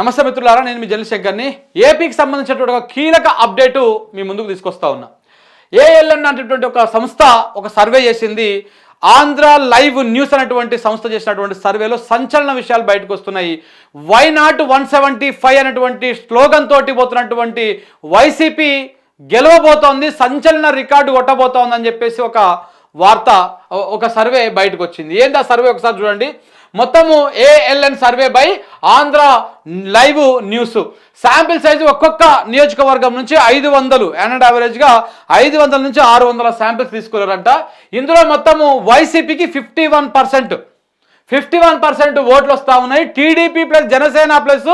నమస్తే మిత్రులారా నేను మీ జనశంకర్ని ఏపీకి సంబంధించినటువంటి ఒక కీలక అప్డేటు మీ ముందుకు తీసుకొస్తా ఉన్నా. ఏఎల్ఎన్ అనేటువంటి ఒక సంస్థ ఒక సర్వే చేసింది. ఆంధ్ర లైవ్ న్యూస్ అనేటువంటి సంస్థ చేసినటువంటి సర్వేలో సంచలన విషయాలు బయటకు వస్తున్నాయి. Why not one seventy five అనేటువంటి స్లోగన్ తోటి పోతున్నటువంటి వైసీపీ గెలవబోతోంది సంచలన రికార్డు కొట్టబోతోందని చెప్పేసి ఒక వార్త ఒక సర్వే బయటకు వచ్చింది. ఏంటి ఆ సర్వే? ఒకసారి చూడండి. మొత్తము ALN survey by Andhra live news sample size ఒక్కొక్క నియోజకవర్గం నుంచి ఐదు వందలు యానడ్ యావరేజ్గా ఐదు వందల నుంచి ఆరు వందల శాంపిల్స్ తీసుకున్నారంట. ఇందులో మొత్తము వైసీపీకి fifty one percent fifty one percent ఓట్లు వస్తూ ఉన్నాయి. టీడీపీ ప్లస్ జనసేన ప్లస్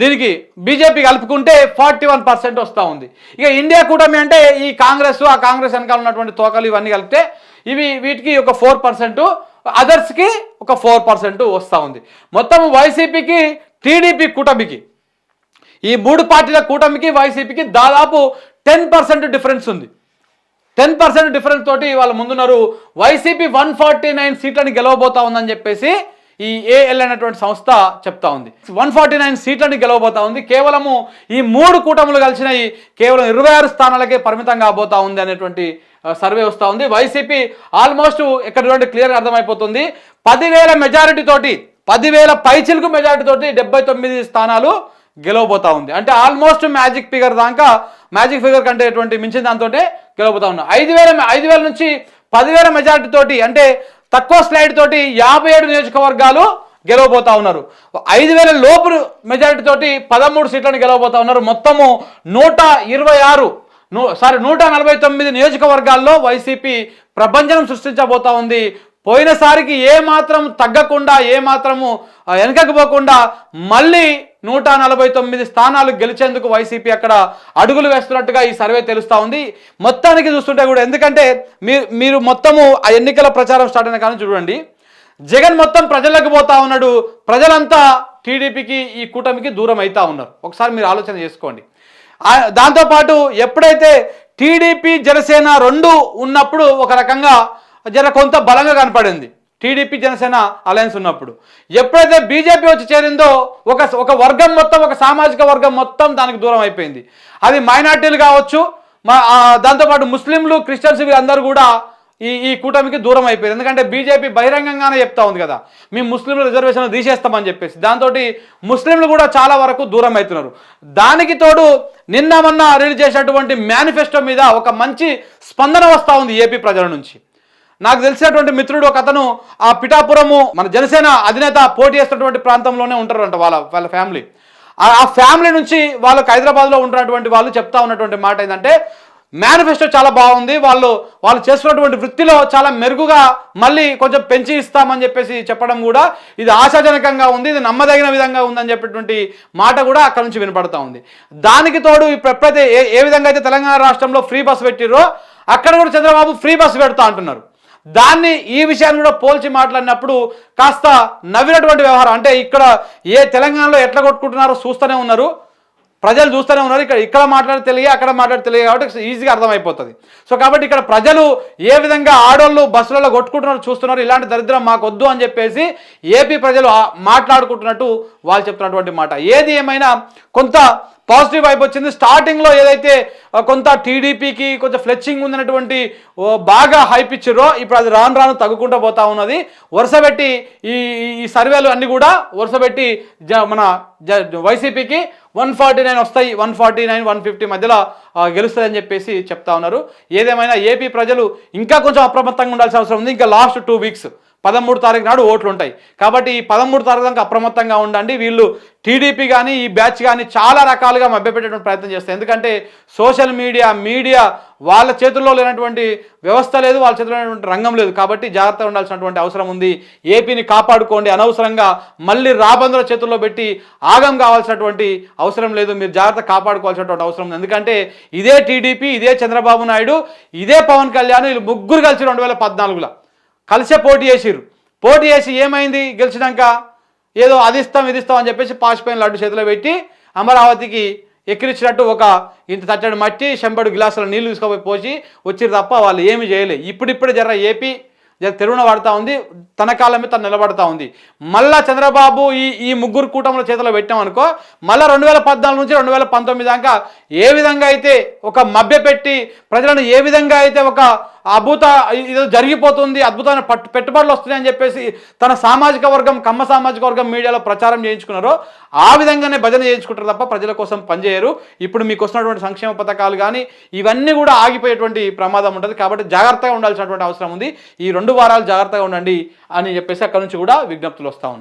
దీనికి బీజేపీ కలుపుకుంటే ఫార్టీ వన్ పర్సెంట్ వస్తూ ఉంది. ఇక ఇండియా కూటమి అంటే ఈ కాంగ్రెస్ ఆ కాంగ్రెస్ వెనకాల ఉన్నటువంటి తోకలు ఇవన్నీ కలిపితే ఇవి వీటికి ఒక ఫోర్ పర్సెంట్ అదర్స్కి ఒక ఫోర్ పర్సెంట్ వస్తూ ఉంది. మొత్తం వైసీపీకి టీడీపీ కూటమికి ఈ మూడు పార్టీల కూటమికి వైసీపీకి దాదాపు టెన్ పర్సెంట్ డిఫరెన్స్ ఉంది. టెన్ పర్సెంట్ డిఫరెన్స్ తోటి వాళ్ళ ముందున్నారు. వైసీపీ వన్ ఫార్టీ నైన్ సీట్లను గెలవబోతా ఉందని చెప్పేసి ఈ ఏఎల్ అనేటువంటి సంస్థ చెప్తా ఉంది. వన్ ఫార్టీ నైన్ సీట్లని గెలవబోతా ఉంది. కేవలము ఈ మూడు కూటములు కలిసినవి కేవలం ఇరవై ఆరు స్థానాలకే పరిమితం కాబోతా ఉంది అనేటువంటి సర్వే వస్తూ ఉంది. వైసీపీ ఆల్మోస్ట్ ఇక్కడ క్లియర్గా అర్థమైపోతుంది. పదివేల మెజారిటీ తోటి పదివేల పైచిలకు మెజారిటీ తోటి డెబ్బై తొమ్మిది స్థానాలు గెలవబోతా ఉంది. అంటే ఆల్మోస్ట్ మ్యాజిక్ ఫిగర్ దాకా మ్యాజిక్ ఫిగర్ కంటే ఎటువంటి మించిన దాంతో గెలవబోతా ఉన్నా. ఐదు వేల ఐదు వేల నుంచి పదివేల మెజారిటీ తోటి అంటే తక్కువ స్లైడ్ తోటి యాభై ఏడు నియోజకవర్గాలు గెలవబోతా ఉన్నారు. ఐదు వేల లోపు మెజారిటీ తోటి పదమూడు సీట్లను గెలవబోతా ఉన్నారు. మొత్తము నూట ఇరవై ఆరు నూ సారీ నూట నలభై తొమ్మిది నియోజకవర్గాల్లో వైసీపీ ప్రభంజనం సృష్టించబోతా ఉంది. పోయినసారికి ఏ మాత్రం తగ్గకుండా ఏ మాత్రము ఆ, వెనకకు పోకుండా మళ్ళీ నూట నలభై తొమ్మిది స్థానాలు గెలిచేందుకు వైసీపీ అక్కడ అడుగులు వేస్తున్నట్టుగా ఈ సర్వే తెలుస్తూ ఉంది. మొత్తానికి చూస్తుంటే కూడా ఎందుకంటే మీరు మీరు మొత్తము ఆ ఎన్నికల ప్రచారం స్టార్ట్ అయిన కానీ చూడండి. జగన్ మొత్తం ప్రజలకు పోతా ఉన్నాడు. ప్రజలంతా టీడీపీకి ఈ కూటమికి దూరం అవుతా ఉన్నారు. ఒకసారి మీరు ఆలోచన చేసుకోండి. దాంతోపాటు ఎప్పుడైతే టీడీపీ జనసేన రెండు ఉన్నప్పుడు ఒక రకంగా జర కొంత బలంగా కనపడింది. టీడీపీ జనసేన అలయన్స్ ఉన్నప్పుడు. ఎప్పుడైతే బీజేపీ వచ్చి చేరిందో ఒక ఒక వర్గం మొత్తం ఒక సామాజిక వర్గం మొత్తం దానికి దూరం అయిపోయింది. అది మైనార్టీలు కావచ్చు మా దాంతోపాటు ముస్లింలు క్రిస్టియన్స్ వీళ్ళందరూ కూడా ఈ ఈ కూటమికి దూరం అయిపోయింది ఎందుకంటే బీజేపీ బహిరంగంగానే చెప్తా ఉంది కదా మేము ముస్లింలు రిజర్వేషన్ తీసేస్తామని చెప్పేసి. దాంతో ముస్లింలు కూడా చాలా వరకు దూరం అవుతున్నారు. దానికి తోడు నిన్న మొన్న రిలీజ్ చేసినటువంటి మేనిఫెస్టో మీద ఒక మంచి స్పందన వస్తూ ఉంది ఏపీ ప్రజల నుంచి. నాకు తెలిసినటువంటి మిత్రుడు ఒక అతను ఆ పిఠాపురము మన జనసేన అధినేత పోటీ చేస్తున్నటువంటి ప్రాంతంలోనే ఉంటారంట వాళ్ళ వాళ్ళ ఫ్యామిలీ. ఆ- ఫ్యామిలీ నుంచి వాళ్ళకి హైదరాబాద్లో ఉంటున్నటువంటి వాళ్ళు చెప్తా ఉన్నటువంటి మాట ఏంటంటే మేనిఫెస్టో చాలా బాగుంది వాళ్ళు వాళ్ళు చేస్తున్నటువంటి వృత్తిలో చాలా మెరుగుగా మళ్ళీ కొంచెం పెంచి ఇస్తామని చెప్పేసి చెప్పడం కూడా ఇది ఆశాజనకంగా ఉంది ఇది నమ్మదగిన విధంగా ఉందని చెప్పేటువంటి మాట కూడా అక్కడ నుంచి వినపడతా ఉంది. దానికి తోడు ఇప్పుడు ఎప్పుడైతే ఏ ఏ విధంగా అయితే తెలంగాణ రాష్ట్రంలో ఫ్రీ బస్ పెట్టిరో అక్కడ కూడా చంద్రబాబు ఫ్రీ బస్ పెడతా అంటున్నారు. దాన్ని ఈ విషయాన్ని కూడా పోల్చి మాట్లాడినప్పుడు కాస్త నవ్వినటువంటి వ్యవహారం. అంటే ఇక్కడ ఏ తెలంగాణలో ఎట్లా కొట్టుకుంటున్నారో చూస్తూనే ఉన్నారు. ప్రజలు చూస్తూనే ఉన్నారు. ఇక్కడ ఇక్కడ మాట్లాడి తెలియ అక్కడ మాట్లాడి తెలియ కాబట్టి ఈజీగా అర్థమైపోతుంది. సో కాబట్టి ఇక్కడ ప్రజలు ఏ విధంగా ఆడోళ్ళు బస్సులలో కొట్టుకుంటున్నారు చూస్తున్నారు. ఇలాంటి దరిద్రం మాకు వద్దు అని చెప్పేసి ఏపీ ప్రజలు మాట్లాడుకుంటున్నట్టు వాళ్ళు చెప్తున్నటువంటి మాట. ఏది ఏమైనా కొంత పాజిటివ్ వైపు వచ్చింది. స్టార్టింగ్లో ఏదైతే కొంత టీడీపీకి కొంచెం ఫ్లెచ్చింగ్ ఉందన్నటువంటి ఓ, బాగా హైప్ ఇచ్చిర్రో ఇప్పుడు అది రాను రాను తగ్గుకుంటూ పోతా ఉన్నది. వరుసపెట్టి ఈ ఈ- సర్వేలు అన్ని కూడా వరుసపెట్టి జ మన జ వైసీపీకి వన్ ఫార్టీ నైన్ వస్తాయి. One forty nine one fifty మధ్యలో ఆ, గెలుస్తుందని చెప్పేసి చెప్తా ఉన్నారు. ఏదేమైనా ఏపీ ప్రజలు ఇంకా కొంచెం అప్రమత్తంగా ఉండాల్సిన అవసరం ఉంది. ఇంకా లాస్ట్ టూ వీక్స్ పదమూడు తారీఖు నాడు ఓట్లు ఉంటాయి కాబట్టి ఈ పదమూడు తారీఖు దాకా అప్రమత్తంగా ఉండండి. వీళ్ళు టీడీపీ కానీ ఈ బ్యాచ్ కానీ చాలా రకాలుగా మభ్యపెట్టేటువంటి ప్రయత్నం చేస్తారు ఎందుకంటే సోషల్ మీడియా మీడియా వాళ్ళ చేతుల్లో లేనటువంటి వ్యవస్థ లేదు వాళ్ళ చేతిలో లేనటువంటి రంగం లేదు. కాబట్టి జాగ్రత్తగా ఉండాల్సినటువంటి అవసరం ఉంది. ఏపీని కాపాడుకోండి అనవసరంగా మళ్ళీ రాబందుల చేతుల్లో పెట్టి ఆగం కావాల్సినటువంటి అవసరం లేదు. మీరు జాగ్రత్త కాపాడుకోవాల్సినటువంటి అవసరం ఉంది. ఎందుకంటే ఇదే టీడీపీ ఇదే చంద్రబాబు నాయుడు ఇదే పవన్ కళ్యాణ్ వీళ్ళు ముగ్గురు కలిసి రెండు వేల పద్నాలుగులో కలిసే పోటీ చేసిర్రు. పోటీ చేసి ఏమైంది? గెలిచినాక ఏదో అది ఇస్తాం ఇది ఇస్తాం అని చెప్పేసి పాసిపోయిన లడ్డు చేతిలో పెట్టి అమరావతికి ఎక్కిరిచ్చినట్టు ఒక ఇంత తట్టడి మట్టి శంబడు గ్లాసుల నీళ్ళు తీసుకుపోయి పోసి వచ్చిరు తప్ప వాళ్ళు ఏమి చేయలే. ఇప్పుడిప్పుడే జర ఏపీ జర తెరువున పడతా ఉంది తన కాలమే మీద తను నిలబడతా ఉంది. మళ్ళా చంద్రబాబు ఈ ఈ ముగ్గురు కూటముల చేతిలో పెట్టామనుకో మళ్ళీ రెండు వేల పద్నాలుగు నుంచి రెండు వేల పంతొమ్మిది దాకా ఏ విధంగా అయితే ఒక మభ్య పెట్టి ప్రజలను ఏ విధంగా అయితే ఒక అద్భుత ఇది జరిగిపోతుంది అద్భుతమైన పట్టు పెట్టుబడులు వస్తున్నాయని చెప్పేసి తన సామాజిక వర్గం కమ్మ సామాజిక వర్గం మీడియాలో ప్రచారం చేయించుకున్నారో ఆ విధంగానే భజన చేయించుకుంటారు తప్ప ప్రజల కోసం పనిచేయరు ఇప్పుడు మీకు వస్తున్నటువంటి సంక్షేమ పథకాలు కానీ ఇవన్నీ కూడా ఆగిపోయేటువంటి ప్రమాదం ఉంటుంది. కాబట్టి జాగ్రత్తగా ఉండాల్సినటువంటి అవసరం ఉంది. ఈ రెండు వారాలు జాగ్రత్తగా ఉండండి అని చెప్పేసి అక్కడ నుంచి కూడా విజ్ఞప్తులు వస్తూ